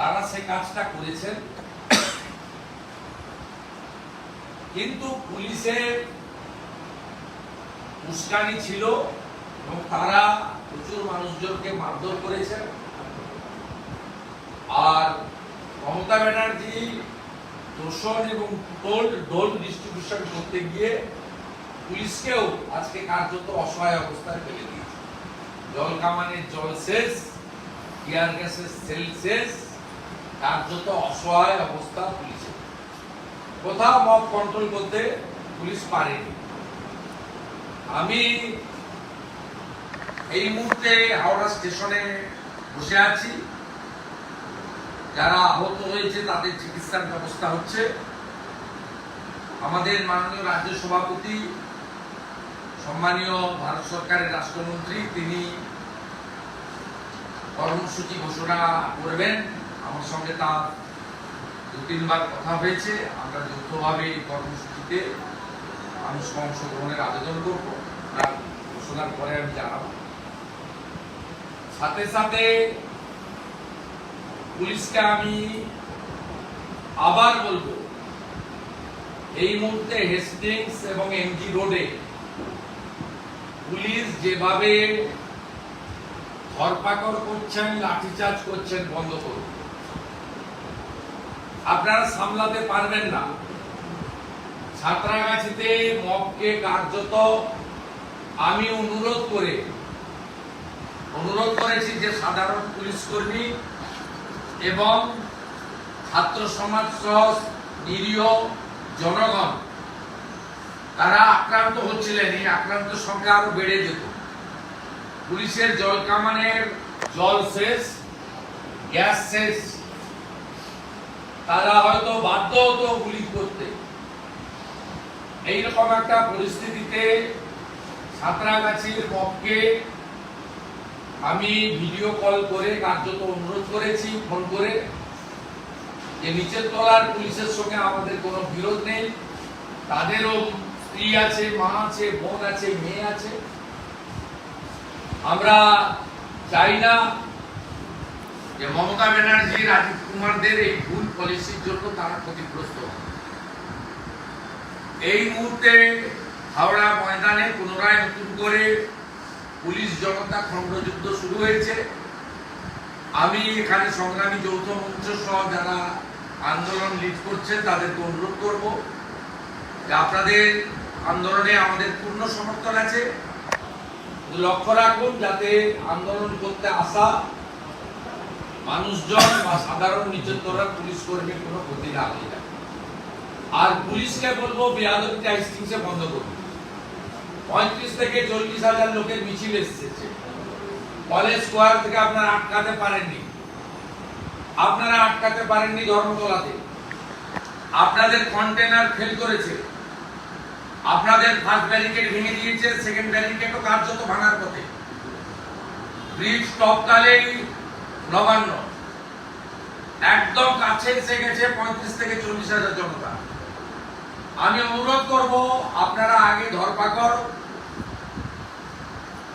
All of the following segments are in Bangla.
তারা সে কাজটা করেছেন। কিন্তু পুলিশের উস্কানি ছিল এবং তারা প্রচুর মানুষজনকে মারধর করেছেন। আর মমতা ব্যানার্জি তোষণ এবং টোল ডোল ডিস্ট্রিবিউশন করতে গিয়ে পুলিশকেও আজকে কার্যত অসহায় অবস্থায় ফেলে দিয়েছে। জল কামানের জল শেষ টিয়ার গ্যাসের সেল শেষ কার্যত অসহায় অবস্থা পুলিশের কোথাও মব কন্ট্রোল করতে পুলিশ পারেনি। আমি এই মুহূর্তে হাওড়া স্টেশনে বসে আছি। যারা আহত হয়েছে, তাদের চিকিৎসার ব্যবস্থা হচ্ছে। আমাদের মাননীয় রাজ্য সভাপতি, সম্মানীয় ভারত সরকারের রাষ্ট্রমন্ত্রী, তিনি কর্মসূচি ঘোষণা করবেন। আমার সঙ্গে তার দু তিনবার কথা হয়েছে। আমরা যৌথভাবে এই কর্মসূচিতে আমি অংশগ্রহণের আবেদন করব। তার ঘোষণার পরে আমি জানাব। সাথে সাথে পুলিশকে আমি আবার বলব, এই মুহূর্তে হেস্টিংস এবং এমজি রোডে পুলিশ যেভাবে ধরপাকড় করছেন, লাঠিচার্জ করছেন, বন্ধ করুন। আপনারা সামলাতে পারবেন না। ছাত্রাগাছিতে মবকে কার্যত আমি অনুরোধ করে, অনুরোধ করেছি যে সাধারণ পুলিশ কর্মী এবং ছাত্র সমাজ সহ নিরীহ জনগণ, তারা আক্রান্ত হচ্ছিলেন। এই আক্রান্ত সংখ্যা আরও বেড়ে যেত। পুলিশের জল কামানের জল শেষ গ্যাস শেষ তারা হয়তো বাধ্য হতো গুলি করতে। এইরকম একটা পরিস্থিতিতে সাঁতরাগাছির পক্ষে আমি ভিডিও কল করে কার্যত অনুরোধ করেছি, ফোন করে যে নিচের তলার পুলিশের সঙ্গে আমাদের কোনো বিরোধ নেই। তাদেরও স্ত্রী আছে, মা আছে, বোন আছে, মেয়ে আছে। আমরা চাই না যে মমতা ব্যানার্জি, রাজীব কুমারদের এই ভুল পলিসির জন্য তারা ক্ষতিগ্রস্ত এই মুহূর্তে হাওড়া ময়দানে পুনরায় নতুন করে পুলিশ জনতা খণ্ডযুদ্ধ শুরু হয়েছে। আমি এখানে সংগ্রামী যৌথ মঞ্চ সহ যারা আন্দোলন লিড করছেন, তাদেরকে অনুরোধ করব যে আপনাদের আন্দোলনে আমাদের পূর্ণ সমর্থন আছে। লক্ষ্য রাখুন, যাতে আন্দোলন করতে আসা মানুষজন বা সাধারণ নিচের পুলিশ কর্মীর কোনো ক্ষতি না হয়ে আর পুলিশকে বলব বেয়াদবিটা বন্ধ করুন। পঁয়ত্রিশ থেকে চল্লিশ হাজার লোকের মিছিল এসেছে। কলেজ স্কোয়ার থেকে আপনারা আটকাতে পারেননি। আপনারা আটকাতে পারেননি ধর্মতলাতে। আপনাদের কন্টেনার ফেল করেছে। আপনাদের ফার্স্ট ব্যারিকেড ভেঙে দিয়েছে সেকেন্ড ব্যারিকেডও কার্যত ভাঙার পথে। ব্রিজ টপকালেই নবান্ন। একদম কাছে এসে গেছে পঁয়ত্রিশ থেকে চল্লিশ হাজার জনতা। আমি অনুরোধ করব, আপনারা আগে ধরপাকড়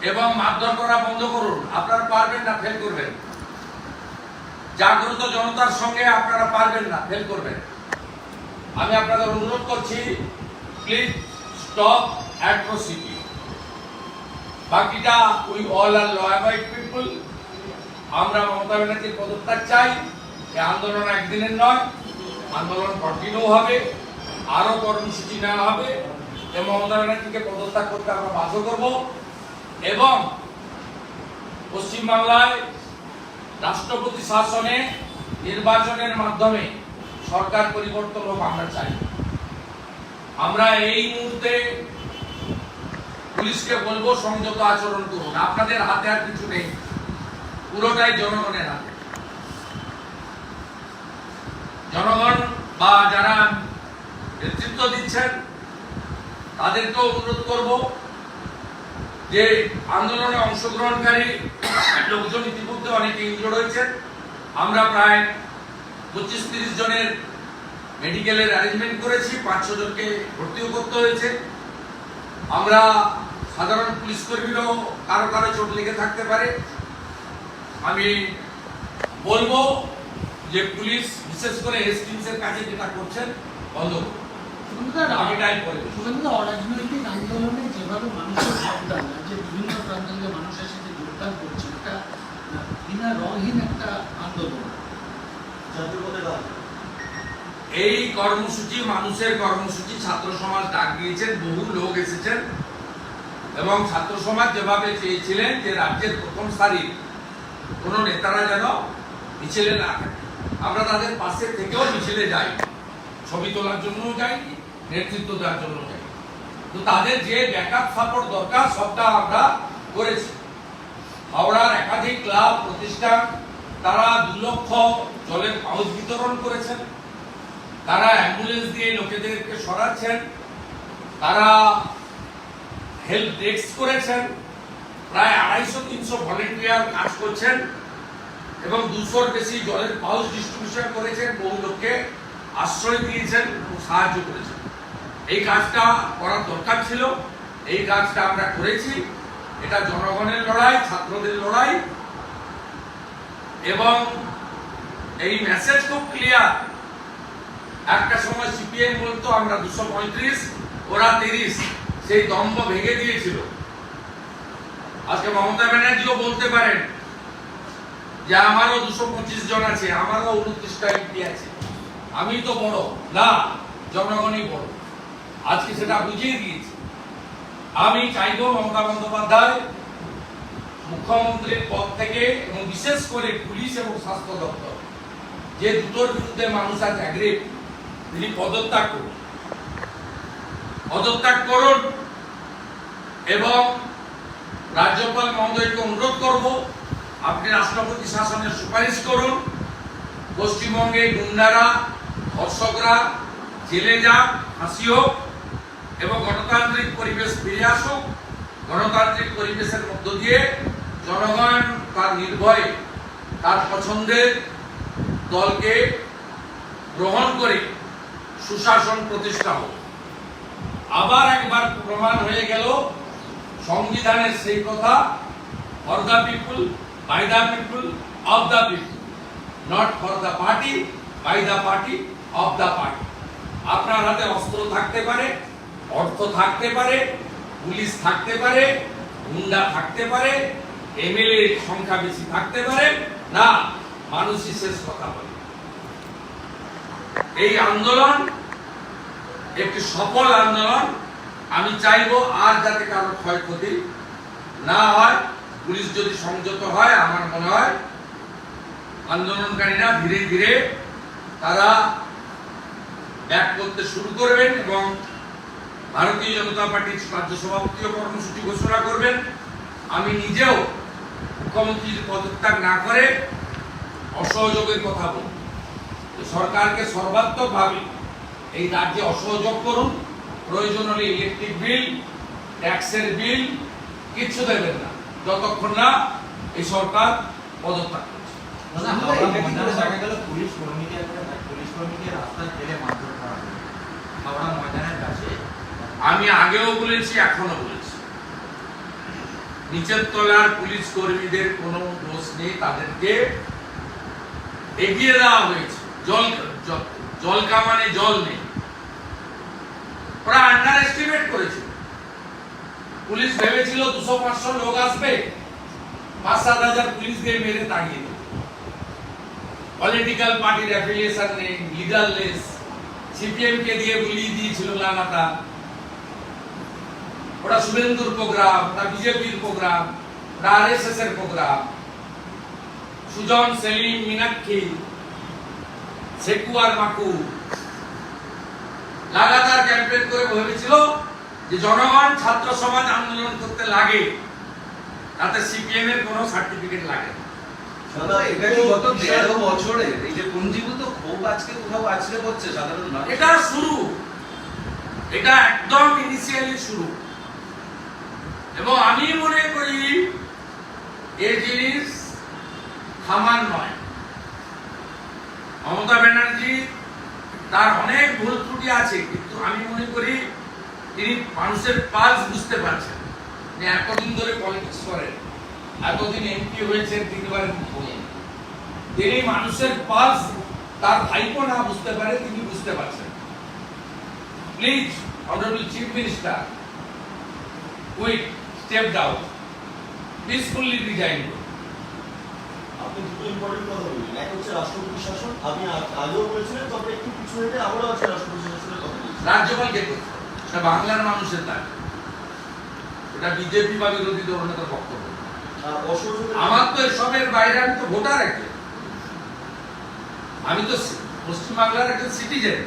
এবং মারধর করা বন্ধ করুন। আপনারা পারবেন না ফেল করবেন। জাগ্রত জনতার সঙ্গে আপনারা পারবেন না ফেল করবেন। আমি আপনাদের অনুরোধ করছি প্লিজ স্টপ অ্যাট্রোসিটি বাকিটা we all are law abide people আমরা মমতা ব্যানার্জির পদত্যাগ চাই। এই আন্দোলন একদিনের নয়, আন্দোলন কন্টিনিউ হবে আরও কর্মসূচি নেওয়া হবে। এবং মমতা ব্যানার্জিকে পদত্যাগ করতে আমরা বাধ্য করব এবং পশ্চিমবাংলায় রাষ্ট্রপতি শাসনে নির্বাচনের মাধ্যমে সরকার পরিবর্তন হোক আমরা চাই। আমরা এই মুহূর্তে পুলিশকে বলব, সংযত আচরণ করুন। আপনাদের হাতে আর কিছু নেই। পুরোটাই জনগণের হাতে। জনগণ বা যারা নেতৃত্ব দিচ্ছেন তাদেরকে অনুরোধ করব যে আন্দোলনে অংশগ্রহণকারী লোকজন ইতিমধ্যে অনেকে ইনজোর্ড হয়েছেন আমরা প্রায় পঁচিশ তিরিশ জনের মেডিকেলের অ্যারেঞ্জমেন্ট করেছি, পাঁচশো জনকে ভর্তিও করতে হয়েছে। আমরা সাধারণ পুলিশ কর্মীরাও কারও কারও চোট লেগে থাকতে পারে। আমি বলব যে পুলিশ বিশেষ করে হেস্টিংসের কাছে যেটা করছেন বন্ধ অরাজনৈতিক আন্দোলনে যেভাবে মানুষের যোগদান যে বিভিন্ন প্রান্ত থেকে মানুষ এসে যে যোগদান করছে এটা আহ, বিনা রঙহীন একটা আন্দোলন। এই কর্মসূচি মানুষের কর্মসূচি ছাত্র সমাজ ডাক দিয়েছেন বহু লোক এসেছেন। এবং ছাত্র সমাজ যেভাবে চেয়েছিলেন যে রাজ্যের প্রথম সারির কোনো নেতারা যেন মিছিলে না থাকে। আমরা তাদের পাশে থেকেও মিছিলে যাই। ছবি তোলার জন্যও যাইনি নেতৃত্ব দেওয়ার জন্য যাই। তো তাদের যে ব্যাকআপ সাপোর্ট দরকার, সবটা আমরা করেছি। হাওড়ার একাধিক ক্লাব, প্রতিষ্ঠান, তারা দু লক্ষ জলের পাউচ বিতরণ করেছেন। তারা অ্যাম্বুলেন্স দিয়ে লোকেদেরকে সরাচ্ছেন। তারা হেল্প ডেস্ক করেছেন। প্রায় আড়াইশো, তিনশো ভলেন্টিয়ার কাজ করছেন এবং দুশোর বেশি জলের পাউচ ডিস্ট্রিবিউশন করেছেন। বহু লোককে আশ্রয় দিয়েছেন সাহায্য করেছেন। এই কাজটা করার দরকার ছিল। এই কাজটা আমরা করেছি। এটা জনগণের লড়াই, ছাত্রদের লড়াই। এবং এই মেসেজ খুব ক্লিয়ার একটা সময় সিপিএম বলতো, আমরা দুশো পঁয়ত্রিশ, ওরা তিরিশ। সেই দম্ভ ভেঙে দিয়েছিল। আজকে মমতা ব্যানার্জিও বলতে পারেন যে আমারও দুশো পঁচিশ জন আছে, আমারও উনত্রিশটা এমপি আছে। আমি তো বড়। না, জনগণই বড়। আজকে সেটা বুঝিয়ে দিয়েছি। আমি চাইব মমতা বন্দ্যোপাধ্যায় মুখ্যমন্ত্রীর পদ থেকে এবং বিশেষ করে পুলিশ এবং স্বাস্থ্য দপ্তর, যে দুটোর বিরুদ্ধে মানুষ আজ অ্যাগ্রেভ তিনি পদত্যাগ করুন। পদত্যাগ করুন এবং রাজ্যপাল মহোদয়কে অনুরোধ করব, আপনি রাষ্ট্রপতি শাসনের সুপারিশ করুন। পশ্চিমবঙ্গে গুন্ডারা, ধর্ষকরা, জেলে যাক, ফাঁসি হোক এবং গণতান্ত্রিক পরিবেশ ফিরে আসুক। গণতান্ত্রিক পরিবেশের মধ্য দিয়ে জনগণ তার নির্ভয়ে, তার পছন্দের দলকে গ্রহণ করে সুশাসন প্রতিষ্ঠা হোক। আবার একবার প্রমাণ হয়ে গেল সংবিধানের সেই কথা for the people by the people of the people not for the party by the party of the party আপনার হাতে অস্ত্র থাকতে পারে, অর্থ থাকতে পারে, পুলিশ থাকতে পারে, গুন্ডা থাকতে পারে এমএলএ সংখ্যা বেশি থাকতে পারে, না, মানুষই শেষ কথা বলে। এই আন্দোলন একটি সফল আন্দোলন আমি চাইব আর যাতে কারও ক্ষয়ক্ষতি না হয়, পুলিশ যদি সংযত হয়, আমার মনে হয় আন্দোলনকারীরা ধীরে ধীরে তারা ব্যাক করতে শুরু করবেন এবং ভারতীয় জনতা পার্টির রাজ্য সভাপতিও কর্মসূচি ঘোষণা করবেন। আমি নিজেও মুখ্যমন্ত্রীর পদত্যাগ না করে অসহযোগের কথা বলব। সরকারকে সর্বাত্মকভাবে এই রাজ্যে অসহযোগ করুন প্রয়োজন হলে ইলেকট্রিক বিল ট্যাক্সের বিল কিচ্ছু দেবেন না। যতক্ষণ না এই সরকার পদত্যাগ করছে। দাদা, হাওড়া ময়দানে দেখা গেল পুলিশ কর্মীকে পুলিশ কর্মীকে রাস্তায় ফেলে মারধর করা হাওড়া ময়দানের কাছে। আমি আগেও বলেছি এখনও বলেছি। নিচের তলার পুলিশ কর্মীদের কোনো দোষ নেই তাদেরকে এগিয়ে দেওয়া হয়েছে। জল জল কামানে জল নেই। ওরা আন্ডার এস্টিমেট করেছিল পুলিশ ভেবেছিল দুশো পাঁচশো লোক আসবে, পাঁচ সাত হাজার পুলিশ দিয়ে মেরে তাড়িয়ে দেবে। পলিটিক্যাল পার্টির অ্যাফিলিয়েশন নেই লিডারলেস সিপিএম কে দিয়ে বুলিয়ে দিয়েছিল লাগাতার। ওটা শুভেন্দুর প্রোগ্রাম ওটা বিজেপির প্রোগ্রাম ওটা আরএসএস এর প্রোগ্রাম সুজন, সেলিম, মীনাক্ষী সেকুয়ার মাকু লাগাতার ক্যাম্পেইন করে ভেবেছিল যে জনগণ ছাত্র সমাজ আন্দোলন করতে লাগে তাতে সিপিএম এর কোনো সার্টিফিকেট লাগে। এটা শুরু। একদম ইনিশিয়ালি শুরু। এবং আমি মনে করি এই জিনিস থামার নয়। মমতা ব্যানার্জি তার অনেক ভুল ত্রুটি আছে, কিন্তু আমি মনে করি তিনি মানুষের পালস বুঝতে পারছেন। যে এতদিন ধরে পলিটিক্স করেন, এতদিন এমপি হয়েছেন তিনবার মুখ্যমন্ত্রী তিনি মানুষের পালস তার ভাইপো না বুঝতে পারে, তিনি বুঝতে পারছেন please honourable chief minister quick step down peacefully resign আপনি দুটো ইম্পর্টেন্ট কথা বললেন। এক হচ্ছে রাষ্ট্রপতি শাসন আপনি আগেও বলেছিলেন তবে একটু হেঁটে আবারও আছে রাষ্ট্রপতি শাসনের কথা রাজ্যপালকে এটা বাংলার মানুষের দাবি এটা বিজেপি বা বিরোধী দলনেতার বক্তব্য আর আমার তো এসবের বাইরে আমি তো ভোটার একজন। আমি তো পশ্চিমবাংলার একজন সিটিজেন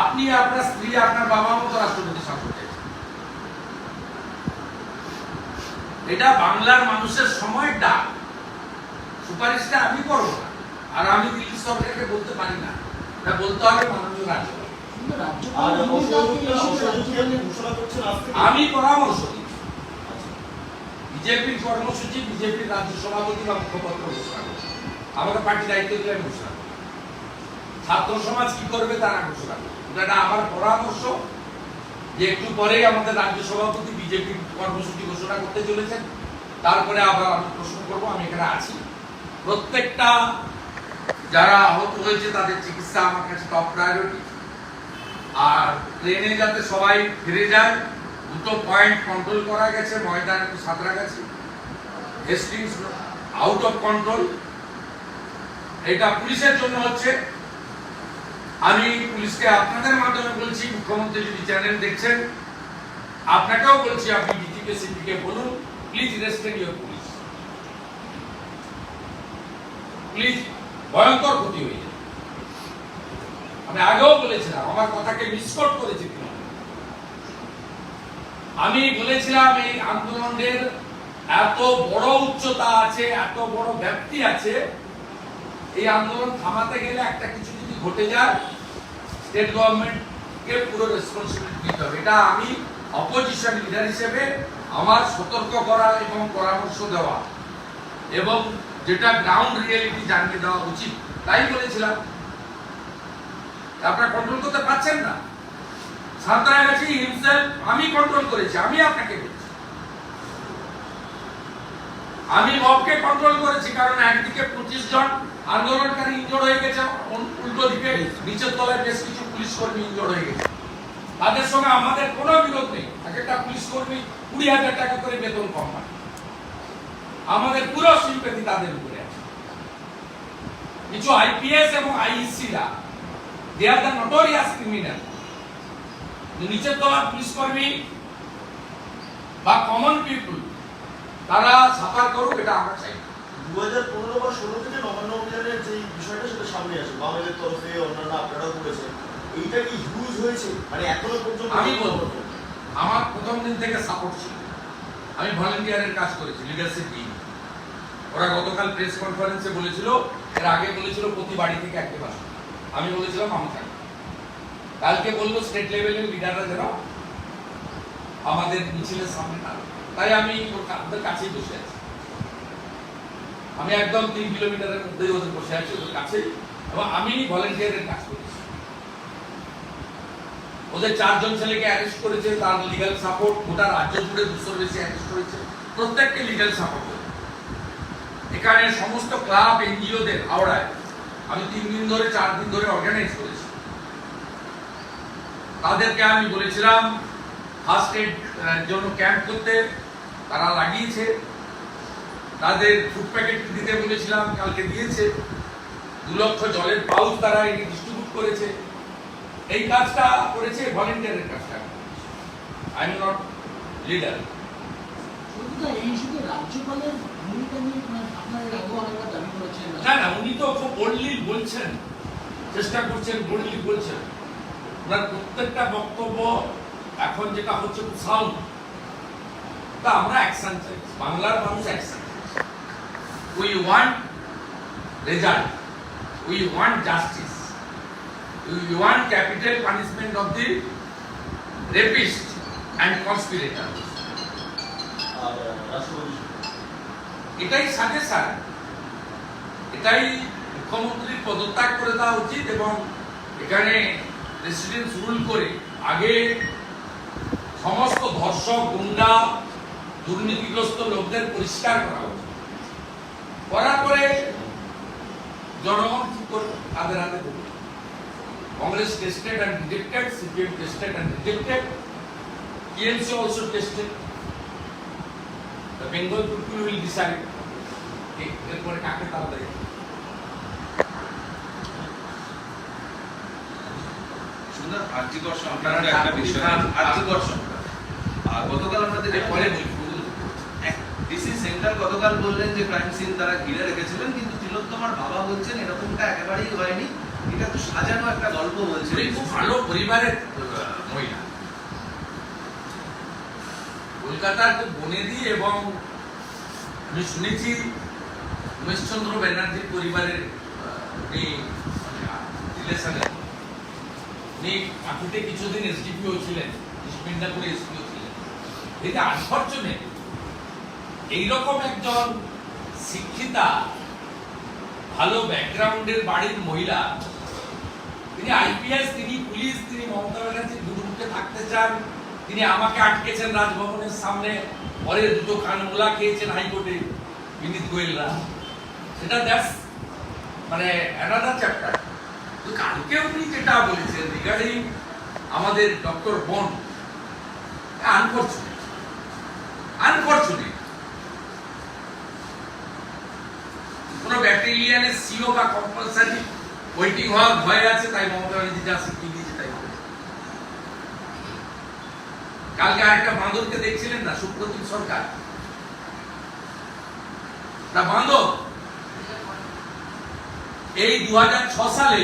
আপনি আপনার স্ত্রী আপনার বাবা মতো রাষ্ট্রপতি শাসন এটা বাংলার মানুষের সময় ডাক। সুপারিশটা আমি করব না। আর আমি দিল্লি সরকারকে বলতে পারি না। এটা বলতে হবে মাননীয় থেকে আমি পরামর্শ দিচ্ছি। বিজেপির কর্মসূচি বিজেপির রাজ্য সভাপতি বা মুখপাত্র ঘোষণা করবে আমাকে পার্টি দায়িত্ব দিলে আমি ঘোষণা করব। ছাত্র সমাজ কি করবে তারা ঘোষণা করবে এটা আমার পরামর্শ যে একটু পরেই আমাদের রাজ্য সভাপতি বিজেপির কর্মসূচি ঘোষণা করতে চলেছেন। তারপরে আবার আমি প্রশ্ন করব আমি এখানে আছি। প্রত্যেকটা যারা আহত হয়েছে, তাদের চিকিৎসা আমার কাছে টপ প্রায়োরিটি আর ট্রেনে যাতে সবাই ফিরে যায়, দুটো পয়েন্ট কন্ট্রোল করা গেছে, ময়দান একটু সাঁতরা গেছে। হেস্টিংস আউট অফ কন্ট্রোল এটা পুলিশের জন্য হচ্ছে। আমি পুলিশকে আপনাদের মাধ্যমে বলছি, মুখ্যমন্ত্রী যদি চ্যানেল দেখছেন, আপনাকেও বলছি, আপনি ডিজিপি সিপিকে বলুন। Please restrain your police please ভয়ঙ্কর ক্ষতি হয়ে যায়। আমি আগেও বলেছিলাম, আমার কথাকে মিসকট করেছে আমি বলেছিলাম, এই আন্দোলনের এত বড় উচ্চতা আছে, এত বড় ব্যাপ্তি আছে, এই আন্দোলন থামাতে গেলে একটা কিছু যদি ঘটে যায় স্টেট গভর্নমেন্টকে পুরো রেসপন্সিবিলিটি নিতে হবে। এটা আমি অপোজিশন লিডার হিসেবে আমার সতর্ক করা এবং পরামর্শ দেওয়া। এবং যেটা গ্রাউন্ড রিয়েলিটি জানিয়ে দেওয়া উচিত। তাই বলেছিলাম। আপনারা কন্ট্রোল করতে পারছেন না। সাঁতরাগাছি হিমসেলফ আমি কন্ট্রোল করেছি, আমি আপনাকে আমি মবকে কন্ট্রোল করেছি, কারণ একদিকে পঁচিশ জন আন্দোলনকারী ইনজোর হয়ে গেছে উল্টো দিকে নিচের তলায় বেশ কিছু পুলিশ কর্মী ইনজোর হয়ে গেছে। তাদের সঙ্গে আমাদের কোনো বিরোধ নেই। এক একটা পুলিশ কর্মী কুড়ি হাজার টাকা করে বেতন কম পায় আমাদের পুরো সিম্পেথি তাদের উপরে আছে। কিছু আইপিএস এবং আইইসিরা they are the notorious criminal নিচের তলার পুলিশ কর্মী বা কমন পিপল তারা সাফার করুক এটা আমরা চাই। দু হাজার পনেরো বা ষোলো থেকে নবান্ন অভিযানের যে বিষয়টা সেটা সামনে আসে বামেদের তরফে অন্যান্য আপনারাও করেছেন। এইটা কি হিউজ হয়েছে? মানে এখনও পর্যন্ত আমি বলব আমার প্রথম দিন থেকে সাপোর্ট ছিল। আমি ভলেন্টিয়ারের কাজ করেছি লিডারশিপ দিই ওরা গতকাল প্রেস কনফারেন্সে বলেছিল, এর আগে বলেছিল প্রতি বাড়ি থেকে একটা বাস। আমি বলেছিলাম, আমি থাকব। কালকে বলল স্টেট লেভেলের লিডাররা যেন আমাদের মিছিলের সামনে না তাই আমি ওদের কাছেই বসে আছি। আমি একদম তিন কিলোমিটারের মধ্যেই ওদের বসে আছি, ওদের কাছেই। এবং আমি ভলেন্টিয়ারের কাজ করেছি। ওদের চারজন ছেলেকে অ্যারেস্ট করেছে, তার লিগাল সাপোর্ট গোটা রাজ্য জুড়ে দুশোর বেশি অ্যারেস্ট করেছে। প্রত্যেককে লিগাল সাপোর্ট এখানে সমস্ত ক্লাব, এনজিওদের হাওড়ায় আমি তিন দিন ধরে, চার দিন ধরে অর্গানাইজ করেছি। তাদেরকে আমি বলেছিলাম ফার্স্ট এড জন্য ক্যাম্প করতে। তারা লাগিয়েছে। তাদের ফুড প্যাকেট দিতে বলেছিলাম, কালকে দিয়েছে। দু লক্ষ জলের পাউচ তারা এটি ডিস্ট্রিবিউট করেছে। এই কাজটা করেছে ভলেন্টিয়ারের কাজটা আই এম নট লিডার রাজ্যপালের উনি তো খুব বোল্ডলি বলছেন, চেষ্টা করছেন বোল্ডলি বলছেন। ওনার প্রত্যেকটা বক্তব্য এখন যেটা হচ্ছে সাউন্ড তা আমরা অ্যাকশন চাই। বাংলার মানুষ action we want result we want justice we want capital punishment of the rapist and conspirator রাষ্ট্রপতি এটাই সাজেশন এটাই মুখ্যমন্ত্রীর পদত্যাগ করে দেওয়া উচিত এবং এখানে প্রেসিডেন্ট রুল করে আগে সমস্ত ধর্ষক, গুন্ডা, দুর্নীতিগ্রস্ত লোকদের পরিষ্কার করা উচিত। করার পরে জনগণ কি করবে? তাদের হাতে দেবে Congress tested and rejected CPM tested TMC also tested the Bengal people will decide এরপরে কাকে তারা দেয় সুন্দর আর্যিকর আপনারা সংক্রান্ত একটা ঠাকুর বিষয় খান, আর্যিকর সংক্রান্ত আর গতকাল আমরা দেখলাম পরে বলব ডিসি সেন্টার গতকাল বললেন যে ক্রাইম সিন তারা ঘিরে রেখেছিলেন কিন্তু তিলোত্তমার বাবা বলছেন এরকমটা একেবারেই হয়নি। এটা তো সাজানো একটা গল্প বলছেন। উনি খুব ভালো পরিবারের মহিলা। কলকাতার খুব বনেদি এবং আমি শুনেছি উমেশচন্দ্র ব্যানার্জির পরিবারের রিলেশনে উনি কিছুদিন এসডিপিও ছিলেন মিদনাপুরে এসপিও ছিলেন। এটা আনফর্চুনেট এইরকম একজন শিক্ষিতা, ভালো ব্যাকগ্রাউন্ডের বাড়ির মহিলা, তিনি আইপিএস তিনি পুলিশ, তিনি মমতা ব্যানার্জির গুরুমুখে থাকতে চান, তিনি আমাকে আটকেছেন রাজভবনের সামনে, পরে দুটো কানমোলা খেয়েছেন হাইকোর্টে, বিনীত গোয়েলরা। সেটা দ্যাটস মানে অ্যানাদার চ্যাপ্টার তো কালকে উনি যেটা বলেছেন রিগার্ডিং আমাদের ডক্টর বন আনফর্চুনেট আনফর্চুনেট কোনো ব্যাটালিয়ানের সিও বা কম্পালসারি ওয়েটিং হওয়ার ভয় আছে, তাই মমতা ব্যানার্জি যা শিখিয়ে দিয়েছে তাই। কালকে আরেকটা বাঁদরকে দেখছিলেন না, সুপ্রতিম সরকার। তা বাঁদর এই দুই হাজার ছয় সালে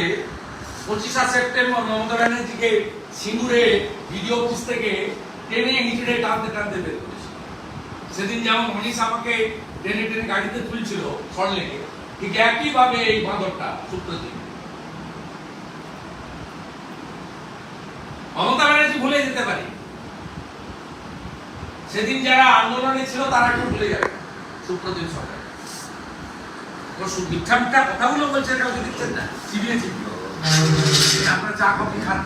পঁচিশা সেপ্টেম্বর মমতা ব্যানার্জিকে সিঙ্গুরে ভিডিও অফিস থেকে টেনে হিচড়ে টানতে টানতে বের করেছে। সেদিন যেমন মনীষ আমাকে টেনে টেনে গাড়িতে তুলছিল সরলেকে ঠিক একইভাবে এই বাঁদরটা সুপ্রতিম মমতা ব্যানার্জি ভুলে যেতে পারি। সেদিন যারা আন্দোলনে ছিল তারা একটু ভুলে যাবে সুপ্রতিম সরকার। মিথ্যা কথাগুলো বলছে কাউকে দিচ্ছেন না চিবিয়ে চিবিয়ে আপনার চা কফি খান।